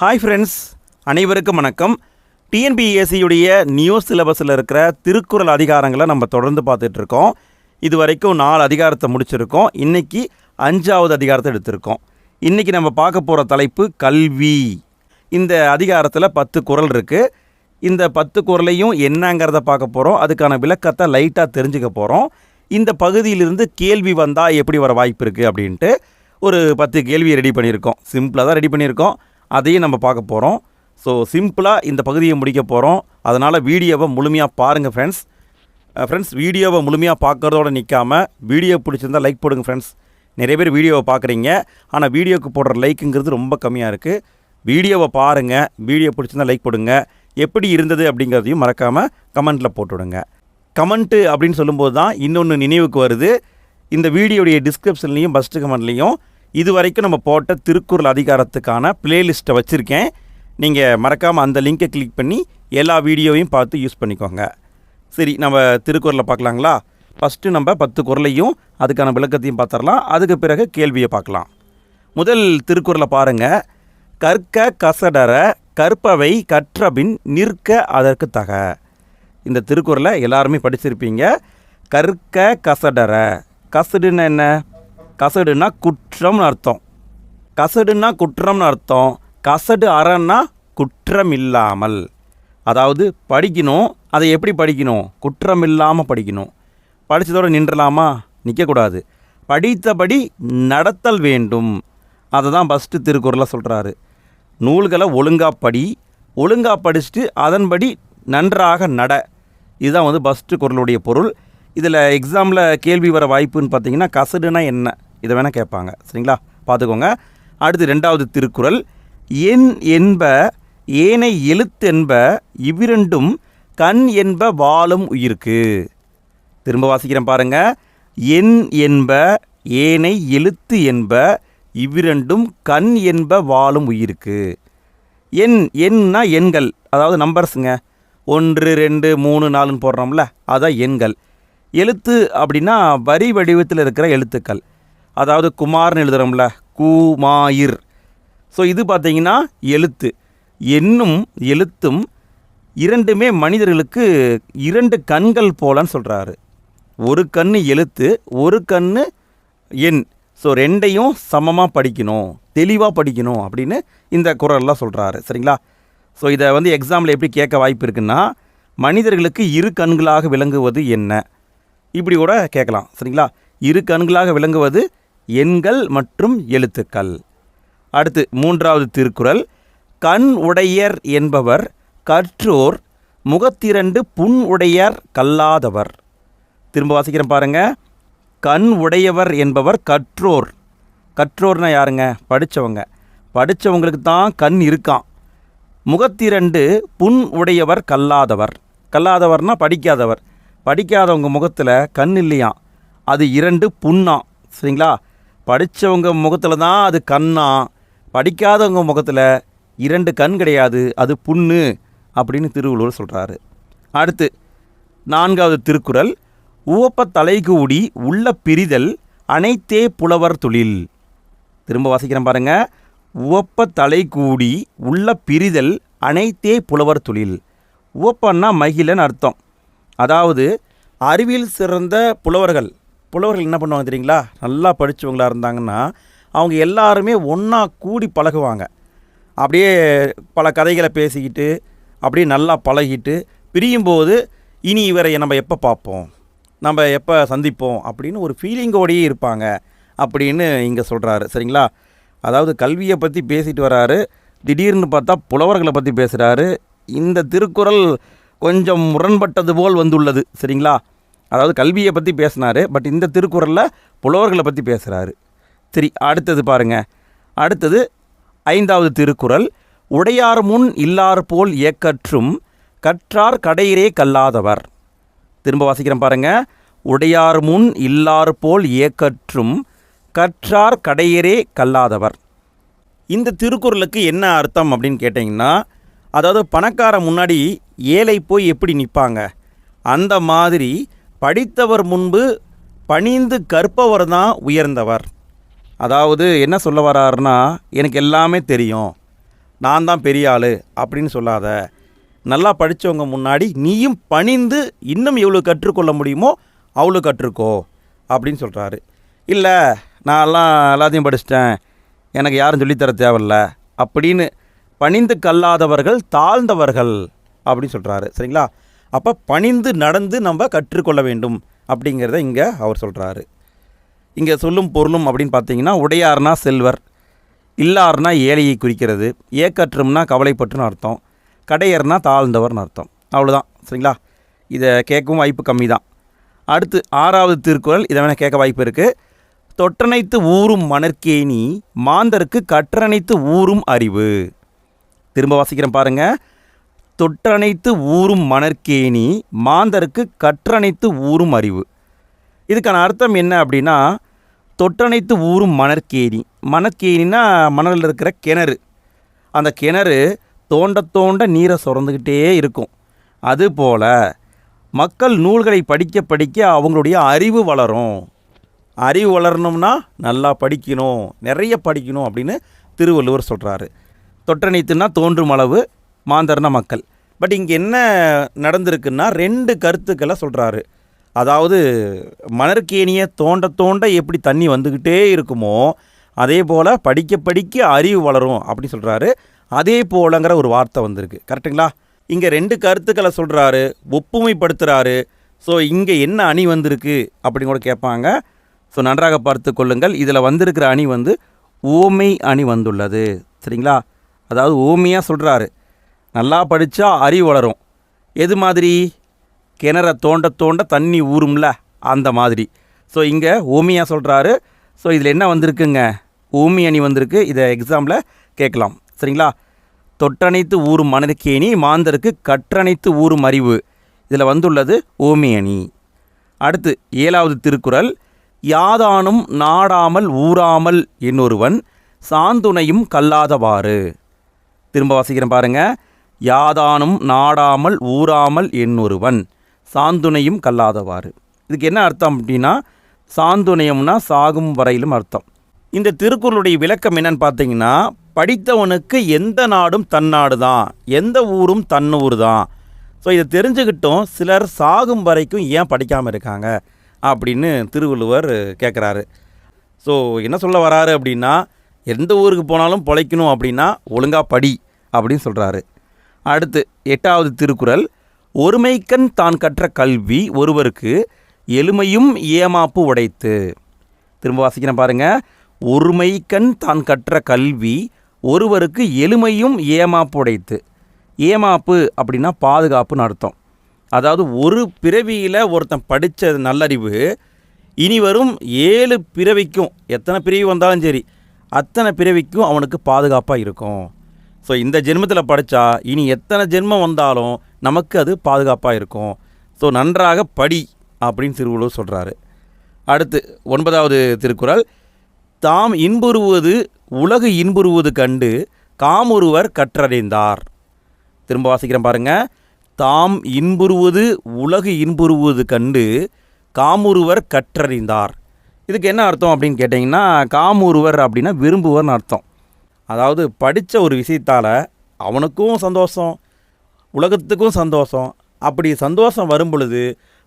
Hi friends அனைவருக்கும் வணக்கம். டிஎன்பிஎஸ்சியுடைய new சிலபஸில் இருக்கிற திருக்குறள் அதிகாரங்களை நம்ம தொடர்ந்து பார்த்துட்ருக்கோம் இது வரைக்கும் நாலு அதிகாரத்தை முடிச்சிருக்கோம். இன்றைக்கி அஞ்சாவது அதிகாரத்தை எடுத்திருக்கோம். இன்றைக்கி நம்ம பார்க்க போகிற தலைப்பு கல்வி. இந்த அதிகாரத்தில் பத்து குறள் இருக்குது இந்த பத்து குறளையும் என்னங்கிறத பார்க்க போகிறோம் அதுக்கான விளக்கத்தை லைட்டாக தெரிஞ்சுக்க போகிறோம் இந்த பகுதியிலிருந்து கேள்வி வந்தால் எப்படி வர வாய்ப்பு இருக்குது அப்படின்ட்டு ஒரு பத்து கேள்வி ரெடி பண்ணியிருக்கோம். சிம்பிளாக தான் ரெடி பண்ணியிருக்கோம். அதையும் நம்ம பார்க்க போகிறோம் ஸோ சிம்பிளாக இந்த பகுதியை முடிக்க போகிறோம் அதனால் வீடியோவை முழுமையாக பாருங்கள் ஃப்ரெண்ட்ஸ் ஃப்ரெண்ட்ஸ் வீடியோவை முழுமையாக பார்க்குறதோடு நிற்காம வீடியோ பிடிச்சிருந்தா லைக் போடுங்க ஃப்ரெண்ட்ஸ் நிறைய பேர் வீடியோவை பார்க்குறீங்க. ஆனால் வீடியோக்கு போடுற லைக்குங்கிறது ரொம்ப கம்மியாக இருக்குது வீடியோவை பாருங்கள் வீடியோ பிடிச்சிருந்தா லைக் போடுங்க. எப்படி இருந்தது அப்படிங்கிறதையும் மறக்காமல் கமெண்ட்டில் போட்டுவிடுங்க. கமெண்ட்டு அப்படின்னு சொல்லும்போது தான் இன்னொன்று நினைவுக்கு வருது. இந்த வீடியோடைய டிஸ்கிரிப்ஷன்லேயும் ஃபஸ்ட்டு கமெண்ட்லேயும் இது வரைக்கும் நம்ம போட்ட திருக்குறள் அதிகாரத்துக்கான பிளேலிஸ்ட்டை வச்சுருக்கேன். நீங்கள் மறக்காமல் அந்த லிங்கை கிளிக் பண்ணி எல்லா வீடியோவையும் பார்த்து யூஸ் பண்ணிக்கோங்க. சரி நம்ம திருக்குறளை பார்க்கலாங்களா? ஃபஸ்ட்டு நம்ம பத்து குரலையும் அதுக்கான விளக்கத்தையும் பார்த்துடலாம். அதுக்கு பிறகு கேள்வியை பார்க்கலாம். முதல் திருக்குறளை பாருங்கள் கற்க கசடர கற்பவை கற்றபின் நிற்க அதற்கு தக. இந்த திருக்குறளை எல்லாருமே படிச்சிருப்பீங்க. கற்க கசடர கசடுன்னு என்ன? கசடுனா குற்றம்னு அர்த்தம். கசடுனா குற்றம்னு அர்த்தம். கசடு அறன்னா குற்றம் இல்லாமல் அதாவது படிக்கணும் அதை எப்படி படிக்கணும்? குற்றம் இல்லாமல் படிக்கணும். படித்ததோடு நின்றலாமா? நிற்கக்கூடாது படித்தபடி நடத்தல் வேண்டும். அதை தான் ஃபஸ்ட்டு திருக்குறளை சொல்கிறாரு நூல்களை ஒழுங்காக படி. ஒழுங்கா படிச்சுட்டு அதன்படி நன்றாக நட. இதுதான் வந்து ஃபஸ்ட்டு குரலுடைய பொருள். இதில் எக்ஸாமில் கேள்வி வர வாய்ப்புன்னு பார்த்தீங்கன்னா கசடுனா என்ன? இதை வேணால் கேட்பாங்க. சரிங்களா? பார்த்துக்கோங்க. அடுத்து ரெண்டாவது திருக்குறள். என் என்ப ஏனை எழுத்தென்ப இவ்விரண்டும் கண் என்ப வாழும் உயிர்க்கு. திரும்ப வாசிக்கிறேன் பாருங்க. என் என்ப ஏனை எழுத்து என்ப இவ்விரண்டும் கண் என்ப வாழும் உயிருக்கு. எண் எண்ணா எண்கள்? அதாவது நம்பர்ஸுங்க. ஒன்று ரெண்டு மூணு நாலுன்னு போடுறோம்ல. அதான் எண்கள். எழுத்து அப்படின்னா வரி வடிவத்தில் இருக்கிற எழுத்துக்கள். அதாவது குமார்னு எழுதுகிறோம்ல குமாயிர். ஸோ இது பார்த்தீங்கன்னா எழுத்து. என்னும் எழுத்தும் இரண்டுமே மனிதர்களுக்கு இரண்டு கண்கள் போலன்னு சொல்கிறாரு ஒரு கண் எழுத்து ஒரு கண் எண். ஸோ ரெண்டையும் சமமாக படிக்கணும் தெளிவாக படிக்கணும் அப்படின்னு இந்த குரல்லாம் சொல்கிறாரு சரிங்களா? ஸோ இதை வந்து எக்ஸாமில் எப்படி கேட்க வாய்ப்பு இருக்குன்னா மனிதர்களுக்கு இரு கண்களாக விளங்குவது என்ன? இப்படி கூட கேட்கலாம். சரிங்களா? இரு கண்களாக விளங்குவது எண்கள் மற்றும் எழுத்துக்கள். அடுத்து மூன்றாவது திருக்குறள். கண் உடையர் என்பவர் கற்றோர் முகத்திரண்டு புண் உடையர் கல்லாதவர். திரும்ப வாசிக்கிறேன் பாருங்க. கண் உடையவர் என்பவர் கற்றோர். கற்றோர்னா யாருங்க? படித்தவங்க படித்தவங்களுக்கு தான் கண் இருக்கான் முகத்திரண்டு புண் உடையவர் கல்லாதவர். கல்லாதவர்னா படிக்காதவர். படிக்காதவங்க முகத்தில் கண் இல்லையாம். அது இரண்டு புண்ணாம். சரிங்களா? படித்தவங்க முகத்தில் தான் அது கண்ணா படிக்காதவங்க முகத்தில் இரண்டு கண் கிடையாது அது புண்ணு அப்படின்னு திருவள்ளுவர் சொல்கிறாரு அடுத்து நான்காவது திருக்குறள் உவப்ப தலைகூடி உள்ள பிரிதல் அனைத்தே புலவர் தொழில். திரும்ப வாசிக்கிறேன் பாருங்க. உவப்ப தலைகூடி உள்ள பிரிதல் அனைத்தே புலவர் தொழில். உவப்பன்னா மகிழன் அர்த்தம். அதாவது அறிவியல் சிறந்த புலவர்கள் புலவர்கள் என்ன பண்ணுவாங்க தெரியுங்களா? நல்லா படித்தவங்களா இருந்தாங்கன்னா அவங்க எல்லாருமே ஒன்றா கூடி பழகுவாங்க. அப்படியே பல கதைகளை பேசிக்கிட்டு அப்படியே நல்லா பழகிட்டு பிரியும்போது இனி இவரை நம்ம எப்போ பார்ப்போம்? நம்ம எப்போ சந்திப்போம்? அப்படின்னு ஒரு ஃபீலிங்கோடையே இருப்பாங்க. அப்படின்னு இங்கே சொல்கிறாரு சரிங்களா? அதாவது கல்வியை பற்றி பேசிட்டு வராரு. திடீர்னு பார்த்தா புலவர்களை பற்றி பேசுகிறாரு இந்த திருக்குறள் கொஞ்சம் முரண்பட்டது போல் வந்துள்ளது. சரிங்களா? அதாவது கல்வியை பற்றி பேசினார் பட் இந்த திருக்குறளில் புலவர்களை பற்றி பேசுகிறாரு சரி அடுத்தது பாருங்கள் அடுத்தது ஐந்தாவது திருக்குறள் உடையார் முன் இல்லார் போல் ஏக்கற்றும் கற்றார் கடையிரே கல்லாதவர். திரும்ப வாசிக்கிறேன் பாருங்கள் உடையார் முன் இல்லார் போல் ஏக்கற்றும் கற்றார் கடையரே கல்லாதவர். இந்த திருக்குறளுக்கு என்ன அர்த்தம் அப்படின்னு கேட்டிங்கன்னா அதாவது பணக்காரன் முன்னாடி ஏழை போய் எப்படி நிற்பாங்க அந்த மாதிரி படித்தவர் முன்பு பணிந்து கற்பவர் தான் உயர்ந்தவர். அதாவது என்ன சொல்ல வராருன்னா எனக்கு எல்லாமே தெரியும். நான் தான் பெரிய ஆள் அப்படின்னு சொல்லாத. நல்லா படித்தவங்க முன்னாடி நீயும் பணிந்து இன்னும் எவ்வளோ கற்றுக்கொள்ள முடியுமோ அவ்வளோ கற்றுக்கோ அப்படின்னு சொல்கிறாரு இல்லை நான் எல்லாம் எல்லாத்தையும் படிச்சிட்டேன். எனக்கு யாரும் சொல்லித்தர தேவையில்ல. அப்படின்னு பணிந்து கல்லாதவர்கள் தாழ்ந்தவர்கள் அப்படின்னு சொல்கிறாரு சரிங்களா? அப்போ பணிந்து நடந்து நம்ம கற்றுக்கொள்ள வேண்டும் அப்படிங்கிறத இங்கே அவர் சொல்கிறாரு இங்கே சொல்லும் பொருளும் அப்படின்னு பார்த்தீங்கன்னா உடையார்னா செல்வர் இல்லார்னா ஏழையை குறிக்கிறது ஏக்கற்றும்னா கவலைப்பட்டுன்னு அர்த்தம் கடையர்னா தாழ்ந்தவர்னு அர்த்தம். அவ்வளோதான் சரிங்களா? இதை கேட்கவும் வாய்ப்பு கம்மி தான் அடுத்து ஆறாவது திருக்குறள் இதை வேணால் கேட்க வாய்ப்பு இருக்குது தொற்றனைத்து ஊறும் மணற்கேணி மாந்தருக்கு கற்றனைத்து ஊறும் அறிவு. திரும்ப வாசிக்கிறேன் பாருங்கள் தொற்றனைத்து ஊறும் மணற்கேணி மாந்தருக்கு கற்றனைத்து ஊறும் அறிவு. இதுக்கான அர்த்தம் என்ன அப்படின்னா தொற்றனைத்து ஊறும் மணற்கேணி. மணற்கேணினா மணலில் இருக்கிற கிணறு. அந்த கிணறு தோண்ட தோண்ட நீரை சுரந்துக்கிட்டே இருக்கும். அதுபோல் மக்கள் நூல்களை படிக்க படிக்க அவங்களுடைய அறிவு வளரும். அறிவு வளரணும்னா நல்லா படிக்கணும் நிறைய படிக்கணும் அப்படின்னு திருவள்ளுவர் சொல்கிறாரு தொற்றனைத்துனா தோன்றும் அளவு மாந்தர்ன மக்கள். பட் இங்கே என்ன நடந்திருக்குன்னா ரெண்டு கருத்துக்களை சொல்கிறாரு அதாவது மணற்கேணியை தோண்ட தோண்ட எப்படி தண்ணி வந்துக்கிட்டே இருக்குமோ அதே போல் படிக்க படிக்க அறிவு வளரும் அப்படி சொல்கிறாரு அதே போலங்கிற ஒரு வார்த்தை வந்திருக்கு. கரெக்டுங்களா இங்கே ரெண்டு கருத்துக்களை சொல்கிறாரு ஒப்புமைப்படுத்துகிறாரு ஸோ இங்கே என்ன அணி வந்திருக்கு அப்படின்னு கூட கேட்பாங்க. ஸோ நன்றாக பார்த்து கொள்ளுங்கள். இதில் வந்திருக்கிற அணி வந்து ஓமை அணி வந்துள்ளது. சரிங்களா? அதாவது ஓமையாக சொல்கிறாரு நல்லா படித்தா அறிவு வளரும். எது மாதிரி? கிணற தோண்ட தோண்ட தண்ணி ஊறும்ல அந்த மாதிரி. ஸோ இங்கே ஓமியாக சொல்கிறாரு ஸோ இதில் என்ன வந்திருக்குங்க? ஓமி அணி வந்திருக்கு. இதை எக்ஸாமில் கேட்கலாம். சரிங்களா? தொட்டணைத்து ஊறும் மணற்கேணி மாந்தருக்கு கற்றணைத்து ஊறும் அறிவு. இதில் வந்துள்ளது ஓமி அணி. அடுத்து ஏழாவது திருக்குறள். யாதானும் நாடாமல் ஊறாமல் என்னொருவன் சாந்துணையும் கல்லாதவாறு. திரும்ப வாசிக்கிறேன் பாருங்கள் யாதானும் நாடாமல் ஊறாமல் என்னொருவன். சாந்துணையும் கல்லாதவாறு. இதுக்கு என்ன அர்த்தம் அப்படின்னா சாந்துணையம்னா சாகும் வரையிலும் அர்த்தம். இந்த திருக்குறளுடைய விளக்கம் என்னன்னு பார்த்தீங்கன்னா படித்தவனுக்கு எந்த நாடும் தன்னாடு தான் எந்த ஊரும் தன்னூர் தான். ஸோ இதை தெரிஞ்சுக்கிட்டும் சிலர் சாகும் வரைக்கும் ஏன் படிக்காமல் இருக்காங்க அப்படின்னு திருவள்ளுவர் கேட்குறாரு ஸோ என்ன சொல்ல வராரு அப்படின்னா எந்த ஊருக்கு போனாலும் பொழைக்கணும் அப்படின்னா ஒழுங்காக படி அப்படின்னு சொல்கிறாரு அடுத்து எட்டாவது திருக்குறள் ஒருமைக்கண் தான் கற்ற கல்வி ஒருவருக்கு எளிமையும் ஏமாப்பு உடைத்து. திரும்ப வாசிக்கிறேன் பாருங்கள் ஒருமைக்கண் தான் கற்ற கல்வி ஒருவருக்கு எளிமையும் ஏமாப்பு உடைத்து. ஏமாப்பு அப்படின்னா பாதுகாப்புன்னு அர்த்தம். அதாவது ஒரு பிறவியில் ஒருத்தன் படித்த நல்லறிவு இனி வரும் ஏழு பிறவிக்கும் எத்தனை பிறவி வந்தாலும் சரி அத்தனை பிறவிக்கும் அவனுக்கு பாதுகாப்பாக இருக்கும். ஸோ இந்த ஜென்மத்தில் படித்தா இனி எத்தனை ஜென்மம் வந்தாலும் நமக்கு அது பாதுகாப்பாக இருக்கும். ஸோ நன்றாக படி அப்படின்னு திருவள்ளுவர் சொல்கிறாரு அடுத்து ஒன்பதாவது திருக்குறள். தாம் இன்புறுவது உலகு இன்புறுவது கண்டு காமுருவர் கற்றறிந்தார் திரும்ப வாசிக்கிறேன் பாருங்க. தாம் இன்புறுவது உலகு இன்புறுவது கண்டு காமுருவர் கற்றறிந்தார் இதுக்கு என்ன அர்த்தம் அப்படின்னு கேட்டிங்கன்னா காமுருவர் அப்படின்னா விரும்புவர்னு அர்த்தம். அதாவது படித்த ஒரு விஷயத்தால் அவனுக்கும் சந்தோஷம் உலகத்துக்கும் சந்தோஷம். அப்படி சந்தோஷம் வரும் பொழுது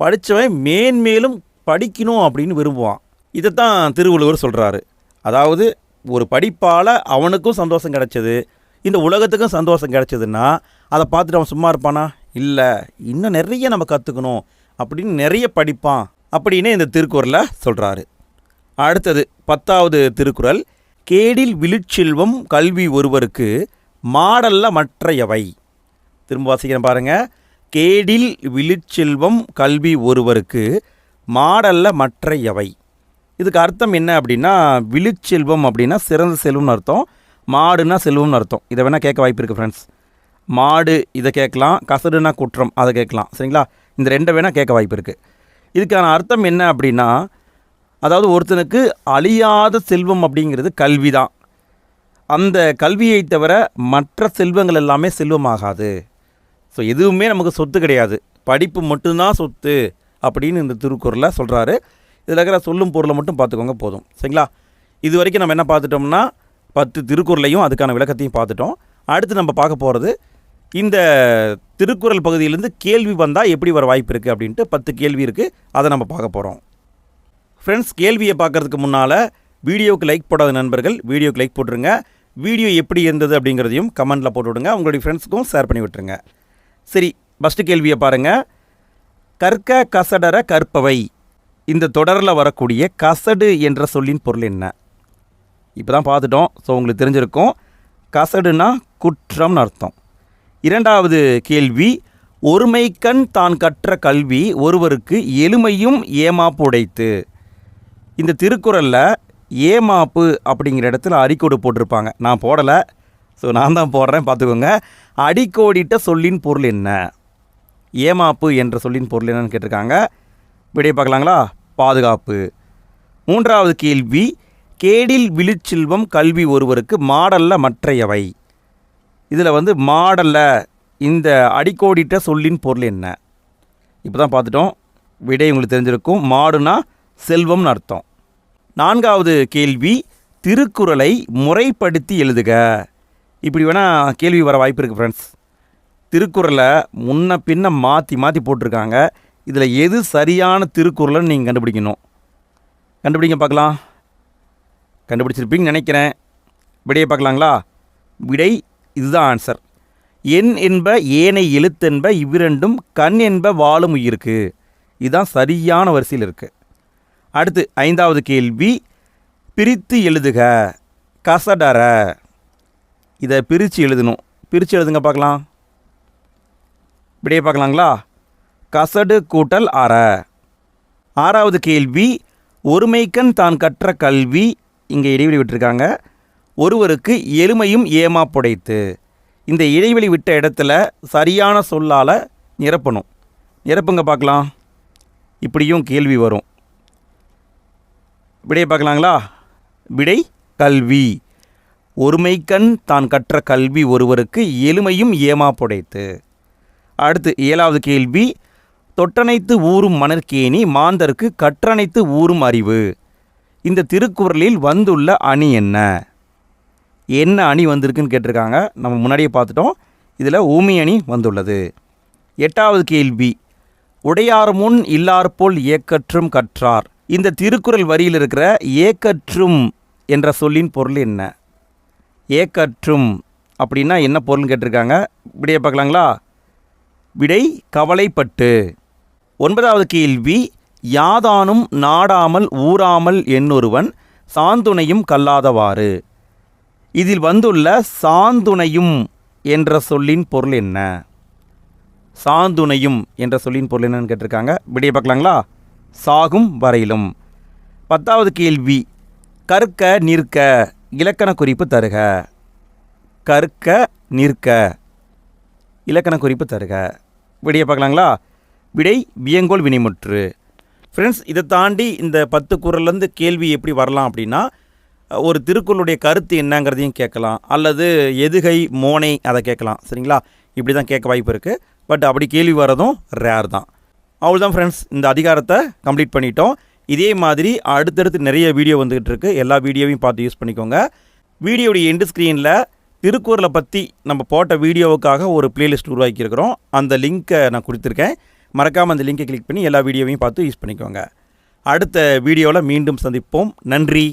படித்தவன் மேன்மேலும் படிக்கணும் அப்படின்னு விரும்புவான். இதைத்தான் திருவள்ளுவர் சொல்கிறாரு அதாவது ஒரு படிப்பால் அவனுக்கும் சந்தோஷம் கிடைச்சது இந்த உலகத்துக்கும் சந்தோஷம் கிடைச்சதுன்னா அதை பார்த்துட்டு அவன் சும்மா இருப்பானா? இல்லை இன்னும் நிறைய நம்ம கற்றுக்கணும் அப்படின்னு நிறைய படிப்பான் அப்படின்னு இந்த திருக்குறளில் சொல்கிறாரு அடுத்தது பத்தாவது திருக்குறள் கேடில் விழுச்செல்வம் கல்வி ஒருவருக்கு மாடல்ல மற்றையவை. திரும்ப வாசிக்கிறேன் பாருங்க. கேடில் விழுச்செல்வம் கல்வி ஒருவருக்கு மாடல்ல மற்றையவை. இதுக்கு அர்த்தம் என்ன அப்படின்னா விழுச்செல்வம் அப்படின்னா சிறந்த செல்வம்னு அர்த்தம். மாடுனா செல்வம்னு அர்த்தம். இதை வேணால் கேட்க வாய்ப்பு இருக்குது ஃப்ரெண்ட்ஸ் மாடு இதை கேட்கலாம். கசடுனா குற்றம் அதை கேட்கலாம். சரிங்களா? இந்த ரெண்டை வேணால் கேட்க வாய்ப்பு இருக்குது இதுக்கான அர்த்தம் என்ன அப்படின்னா அதாவது ஒருத்தனுக்கு அழியாத செல்வம் அப்படிங்கிறது கல்வி தான் அந்த கல்வியை தவிர மற்ற செல்வங்கள் எல்லாமே செல்வமாகாது. ஸோ எதுவுமே நமக்கு சொத்து கிடையாது. படிப்பு மட்டும்தான் சொத்து அப்படின்னு இந்த திருக்குறளில் சொல்கிறாரு இதில் இருக்கிற சொல்லும் பொருளை மட்டும் பார்த்துக்கோங்க போதும். சரிங்களா? இது வரைக்கும் நம்ம என்ன பார்த்துட்டோம்னா பத்து திருக்குறளையும் அதுக்கான விளக்கத்தையும் பார்த்துட்டோம். அடுத்து நம்ம பார்க்க போகிறது இந்த திருக்குறள் பகுதியிலேருந்து கேள்வி வந்தால் எப்படி வர வாய்ப்பு இருக்குது அப்படின்ட்டு பத்து கேள்வி இருக்குது அதை நம்ம பார்க்க போகிறோம் ஃப்ரெண்ட்ஸ் கேள்வியை பார்க்கறதுக்கு முன்னால் வீடியோவுக்கு லைக் போடாத நண்பர்கள் வீடியோக்கு லைக் போட்டுருங்க. வீடியோ எப்படி இருந்தது அப்படிங்கிறதையும் கமெண்ட்டில் போட்டு விடுங்க உங்களுடைய ஃப்ரெண்ட்ஸுக்கும் ஷேர் பண்ணி விட்டுருங்க. சரி ஃபஸ்ட்டு கேள்வியை பாருங்கள் கற்க கசடர கற்பவை. இந்த தொடரில் வரக்கூடிய கசடு என்ற சொல்லின் பொருள் என்ன? இப்போ தான் பார்த்துட்டோம் ஸோ உங்களுக்கு தெரிஞ்சிருக்கும். கசடுனா குற்றம்னு அர்த்தம். இரண்டாவது கேள்வி ஒருமைக்கண் தான் கற்ற கல்வி ஒருவருக்கு எளிமையும் ஏமாப்பு உடைத்து. இந்த திருக்குறளில் ஏமாப்பு அப்படிங்கிற இடத்துல அடிக்கோடு போட்டிருப்பாங்க. நான் போடலை. ஸோ நான் தான் போடுறேன். பார்த்துக்கோங்க. அடிக்கோடிட்ட சொல்லின் பொருள் என்ன? ஏமாப்பு என்ற சொல்லின் பொருள் என்னன்னு கேட்டிருக்காங்க. விடைய பார்க்கலாங்களா? பாதுகாப்பு. மூன்றாவது கேள்வி. கேடில் விழுச்செல்வம் கல்வி ஒருவருக்கு மாடல்ல மற்றையவை. இதில் வந்து மாடல்ல இந்த அடிக்கோடிட்ட சொல்லின் பொருள் என்ன? இப்போ தான் பார்த்துட்டோம். விடை உங்களுக்கு தெரிஞ்சிருக்கும். மாடுனா செல்வம்னு அர்த்தம். நான்காவது கேள்வி திருக்குறளை முறைப்படுத்தி எழுதுக. இப்படி வேணால் கேள்வி வர வாய்ப்பு இருக்குது ஃப்ரெண்ட்ஸ் திருக்குறளை முன்ன பின்ன மாற்றி மாற்றி போட்டிருக்காங்க. இதில் எது சரியான திருக்குறள்னு நீங்கள் கண்டுபிடிக்கணும். கண்டுபிடிங்க பார்க்கலாம். கண்டுபிடிச்சிருப்பீங்கன்னு நினைக்கிறேன். விடையை பார்க்கலாங்களா? விடை இதுதான் ஆன்சர் எண் என்ப ஏனை எழுத்தென்ப இவ்விரண்டும் கண் என்ப வாழும் உயிருக்கு. இதுதான் சரியான வரிசையில் இருக்குது அடுத்து ஐந்தாவது கேள்வி பிரித்து எழுதுக. கசடர இதை பிரித்து எழுதணும். பிரித்து எழுதுங்க பார்க்கலாம். இப்படியே பார்க்கலாங்களா? கசடு கூட்டல் அற. ஆறாவது கேள்வி ஒருமைக்கண் தான் கற்ற கல்வி. இங்கே இடைவெளி விட்டுருக்காங்க. ஒருவருக்கு எளிமையும் ஏமாப்புடைத்து இந்த இடைவெளி விட்ட இடத்துல சரியான சொல்லால் நிரப்பணும். நிரப்புங்க பார்க்கலாம். இப்படியும் கேள்வி வரும். விடையை பார்க்கலாங்களா? விடை கல்வி. ஒருமைக்கண் தான் கற்ற கல்வி ஒருவருக்கு எளிமையும் ஏமாப்புடைத்து அடுத்து ஏழாவது கேள்வி தொட்டனைத்து ஊறும் மணற்கேணி மாந்தருக்கு கற்றனைத்து ஊறும் அறிவு. இந்த திருக்குறளில் வந்துள்ள அணி என்ன? என்ன அணி வந்திருக்குன்னு கேட்டிருக்காங்க. நம்ம முன்னாடியே பார்த்துட்டோம். இதில் ஊமி அணி வந்துள்ளது. எட்டாவது கேள்வி உடையார் முன் இல்லார் போல் ஏக்கற்றும் கற்றார். இந்த திருக்குறள் வரியில் இருக்கிற ஏக்கற்றும் என்ற சொல்லின் பொருள் என்ன? ஏக்கற்றும் அப்படின்னா என்ன பொருள்னு கேட்டிருக்காங்க? விடையை பார்க்கலாங்களா? விடை கவலைப்பட்டு. ஒன்பதாவது கேள்வி யாதானும் நாடாமல் ஊறாமல் என்னொருவன் சாந்துணையும் கல்லாதவாறு. இதில் வந்துள்ள சாந்துணையும் என்ற சொல்லின் பொருள் என்ன? சாந்துணையும் என்ற சொல்லின் பொருள் என்னன்னு கேட்டிருக்காங்க. விடைய பார்க்கலாங்களா? சாகும் வரையிலும். பத்தாவது கேள்வி கற்க நிற்க இலக்கண குறிப்பு தருக. கற்க நிற்க இலக்கண குறிப்பு தருக. விடையை பார்க்கலாங்களா? விடை வியங்கோல் வினைமுற்று. ஃப்ரெண்ட்ஸ் இதை தாண்டி இந்த பத்து குரல்லேருந்து கேள்வி எப்படி வரலாம் அப்படின்னா ஒரு திருக்குறளுடைய கருத்து என்னங்கிறதையும் கேட்கலாம். அல்லது எதுகை மோனை அதை கேட்கலாம். சரிங்களா? இப்படி தான் கேட்க வாய்ப்பு இருக்குது பட் அப்படி கேள்வி வரதும் ரேர் தான். அவ்வளோ தான் ஃப்ரெண்ட்ஸ் இந்த அதிகாரத்தை கம்ப்ளீட் பண்ணிட்டோம். இதே மாதிரி அடுத்தடுத்து நிறைய வீடியோ வந்துகிட்டு இருக்குது எல்லா வீடியோவையும் பார்த்து யூஸ் பண்ணிக்கோங்க. வீடியோடைய எண்டு ஸ்க்ரீனில் திருக்குறளை பற்றி நம்ம போட்ட வீடியோவுக்காக ஒரு பிளேலிஸ்ட் உருவாக்கியிருக்கிறோம். அந்த லிங்க்கை நான் கொடுத்துருக்கேன். மறக்காமல் அந்த லிங்கை கிளிக் பண்ணி எல்லா வீடியோவையும் பார்த்து யூஸ் பண்ணிக்கோங்க. அடுத்த வீடியோவில் மீண்டும் சந்திப்போம். நன்றி.